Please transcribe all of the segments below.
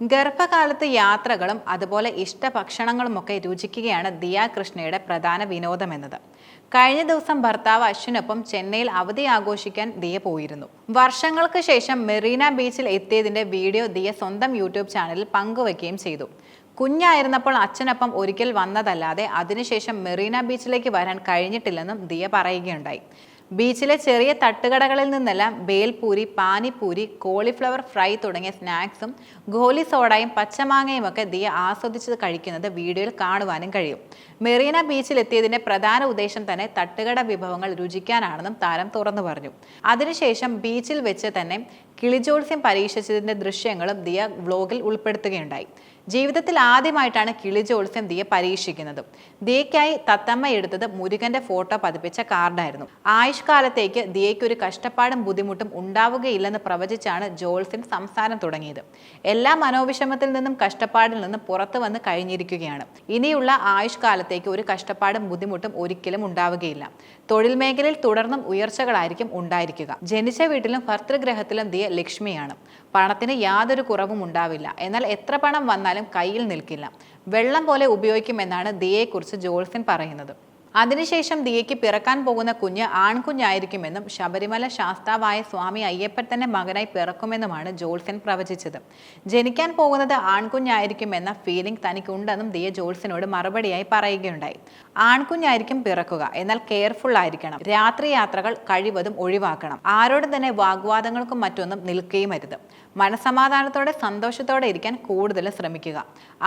ഗർഭകാലത്ത് യാത്രകളും അതുപോലെ ഇഷ്ടഭക്ഷണങ്ങളുമൊക്കെ രുചിക്കുകയാണ് ദിയ കൃഷ്ണയുടെ പ്രധാന വിനോദമെന്നത് കഴിഞ്ഞ ദിവസം ഭർത്താവ് അശ്വിനൊപ്പം ചെന്നൈയിൽ അവധി ആഘോഷിക്കാൻ ദിയ പോയിരുന്നു. വർഷങ്ങൾക്ക് ശേഷം മെറീന ബീച്ചിൽ എത്തിയതിന്റെ വീഡിയോ ദിയ സ്വന്തം യൂട്യൂബ് ചാനലിൽ പങ്കുവയ്ക്കുകയും ചെയ്തു. കുഞ്ഞായിരുന്നപ്പോൾ അച്ഛനൊപ്പം ഒരിക്കൽ വന്നതല്ലാതെ അതിനുശേഷം മെറീന ബീച്ചിലേക്ക് വരാൻ കഴിഞ്ഞിട്ടില്ലെന്നും ദിയ പറയുകയുണ്ടായി. ബീച്ചിലെ ചെറിയ തട്ടുകടകളിൽ നിന്നെല്ലാം ബേൽപൂരി പാനിപ്പൂരി കോളിഫ്ലവർ ഫ്രൈ തുടങ്ങിയ സ്നാക്സും ഗോലി സോഡയും പച്ചമാങ്ങയും ഒക്കെ ദിയ ആസ്വദിച്ച് കഴിക്കുന്നത് വീഡിയോയിൽ കാണുവാനും കഴിയും. മെറീന ബീച്ചിൽ എത്തിയതിന്റെ പ്രധാന ഉദ്ദേശം തന്നെ തട്ടുകട വിഭവങ്ങൾ രുചിക്കാനാണെന്നും താരം തുറന്നു പറഞ്ഞു. അതിനുശേഷം ബീച്ചിൽ വെച്ച് തന്നെ കിളിജോത്സ്യം പരീക്ഷിച്ചതിന്റെ ദൃശ്യങ്ങളും ദിയ വ്ലോഗിൽ ഉൾപ്പെടുത്തുകയുണ്ടായി. ജീവിതത്തിൽ ആദ്യമായിട്ടാണ് കിളിജോത്സ്യം ദിയ പരീക്ഷിക്കുന്നത്. ദിയയ്ക്കായി തത്തമ്മ എടുത്തത് മുരുകന്റെ ഫോട്ടോ പതിപ്പിച്ച കാർഡായിരുന്നു. ആയുഷ് കാലത്തേക്ക് ദിയയ്ക്ക് ഒരു കഷ്ടപ്പാടും ബുദ്ധിമുട്ടും ഉണ്ടാവുകയില്ലെന്ന് പ്രവചിച്ചാണ് ജോത്സ്യം സംസാരം തുടങ്ങിയത്. എല്ലാ മനോവിഷമത്തിൽ നിന്നും കഷ്ടപ്പാടിൽ നിന്നും പുറത്തു വന്ന് കഴിഞ്ഞിരിക്കുകയാണ്. ഇനിയുള്ള ആയുഷ് കാലത്തേക്ക് ഒരു കഷ്ടപ്പാടും ബുദ്ധിമുട്ടും ഒരിക്കലും ഉണ്ടാവുകയില്ല. തൊഴിൽ മേഖലയിൽ തുടർന്നും ഉയർച്ചകളായിരിക്കും ഉണ്ടായിരിക്കുക. ജനിച്ച വീട്ടിലും ഭർത്തൃഗ്രഹത്തിലും ദിയ ലക്ഷ്മിയാണ്. പണത്തിന് യാതൊരു കുറവും ഉണ്ടാവില്ല. എന്നാൽ എത്ര പണം വന്നാലും കയ്യിൽ നിൽക്കില്ല. വെള്ളം പോലെ ഉപയോഗിക്കുമെന്നാണ് ദിയെക്കുറിച്ച് ജോൾഫിൻ പറയുന്നത്. അതിനുശേഷം ദിയയ്ക്ക് പിറക്കാൻ പോകുന്ന കുഞ്ഞ് ആൺകുഞ്ഞായിരിക്കുമെന്നും ശബരിമല ശാസ്താവായ സ്വാമി അയ്യപ്പൻ തന്നെ മകനായി പിറക്കുമെന്നുമാണ് ജോൾസൻ പ്രവചിച്ചത്. ജനിക്കാൻ പോകുന്നത് ആൺകുഞ്ഞായിരിക്കുമെന്ന ഫീലിംഗ് തനിക്കുണ്ടെന്നും ദിയ ജോൾസിനോട് മറുപടിയായി പറയുകയുണ്ടായി. ആൺകുഞ്ഞായിരിക്കും പിറക്കുക എന്നാൽ കെയർഫുൾ ആയിരിക്കണം. രാത്രി യാത്രകൾ കഴിവതും ഒഴിവാക്കണം. ആരോടും തന്നെ വാഗ്വാദങ്ങൾക്കും മറ്റൊന്നും നിൽക്കുകയും അരുത്. മനസമാധാനത്തോടെ സന്തോഷത്തോടെ ഇരിക്കാൻ കൂടുതൽ ശ്രമിക്കുക.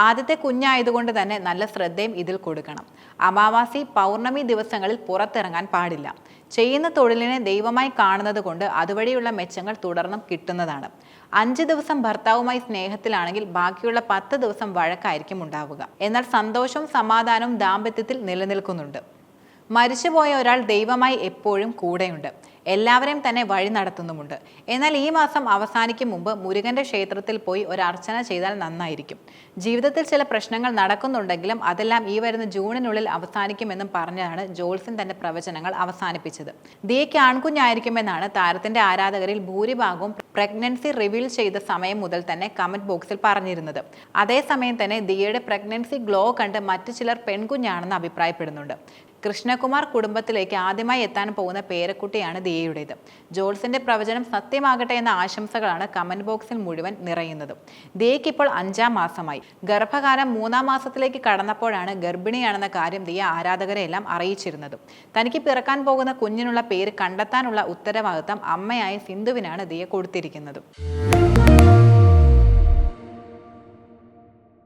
ആദ്യത്തെ കുഞ്ഞായതുകൊണ്ട് തന്നെ നല്ല ശ്രദ്ധയും ഇതിൽ കൊടുക്കണം. അമാവാസി പൗർണമി ദിവസങ്ങളിൽ പുറത്തിറങ്ങാൻ പാടില്ല. ചെയ്യുന്ന തൊഴിലിനെ ദൈവമായി കാണുന്നത് കൊണ്ട് അതുവഴിയുള്ള മെച്ചങ്ങൾ തുടർന്നും കിട്ടുന്നതാണ്. അഞ്ച് ദിവസം ഭർത്താവുമായി സ്നേഹത്തിലാണെങ്കിൽ ബാക്കിയുള്ള പത്ത് ദിവസം വഴക്കായിരിക്കും ഉണ്ടാവുക. എന്നാൽ സന്തോഷവും സമാധാനവും ദാമ്പത്യത്തിൽ നിലനിൽക്കുന്നുണ്ട്. മരിച്ചുപോയ ഒരാൾ ദൈവമായി എപ്പോഴും കൂടെയുണ്ട്. എല്ലാവരെയും തന്നെ വഴി നടത്തുന്നുമുണ്ട്. എന്നാൽ ഈ മാസം അവസാനിക്കും മുമ്പ് മുരുകന്റെ ക്ഷേത്രത്തിൽ പോയി ഒരു അർച്ചന ചെയ്താൽ നന്നായിരിക്കും. ജീവിതത്തിൽ ചില പ്രശ്നങ്ങൾ നടക്കുന്നുണ്ടെങ്കിലും അതെല്ലാം ഈ വരുന്ന ജൂണിനുള്ളിൽ അവസാനിക്കുമെന്നും പറഞ്ഞാണ് ജോൾസൺ തന്റെ പ്രവചനങ്ങൾ അവസാനിപ്പിച്ചത്. ദിയയ്ക്ക് ആൺകുഞ്ഞായിരിക്കുമെന്നാണ് താരത്തിന്റെ ആരാധകരിൽ ഭൂരിഭാഗവും പ്രഗ്നൻസി റിവീൽ ചെയ്ത സമയം മുതൽ തന്നെ കമന്റ് ബോക്സിൽ പറഞ്ഞിരുന്നത്. അതേസമയം തന്നെ ദിയയുടെ പ്രഗ്നൻസി ഗ്ലോ കണ്ട് മറ്റു ചിലർ പെൺകുഞ്ഞാണെന്ന് അഭിപ്രായപ്പെടുന്നുണ്ട്. കൃഷ്ണകുമാർ കുടുംബത്തിലേക്ക് ആദ്യമായി എത്താൻ പോകുന്ന പേരക്കുട്ടിയാണ് ദിയയുടേത്. ജോൾസിന്റെ പ്രവചനം സത്യമാകട്ടെ എന്ന ആശംസകളാണ് കമന്റ് ബോക്സിൽ മുഴുവൻ നിറയുന്നത്. ദിയയ്ക്ക് ഇപ്പോൾ അഞ്ചാം മാസമായി. ഗർഭകാലം മൂന്നാം മാസത്തിലേക്ക് കടന്നപ്പോഴാണ് ഗർഭിണിയാണെന്ന കാര്യം ദിയ ആരാധകരെ എല്ലാം അറിയിച്ചിരുന്നത്. തനിക്ക് പിറക്കാൻ പോകുന്ന കുഞ്ഞിനുള്ള പേര് കണ്ടെത്താനുള്ള ഉത്തരവാദിത്തം അമ്മയായ സിന്ധുവിനാണ് ദിയ കൊടുത്തിരിക്കുന്നത്.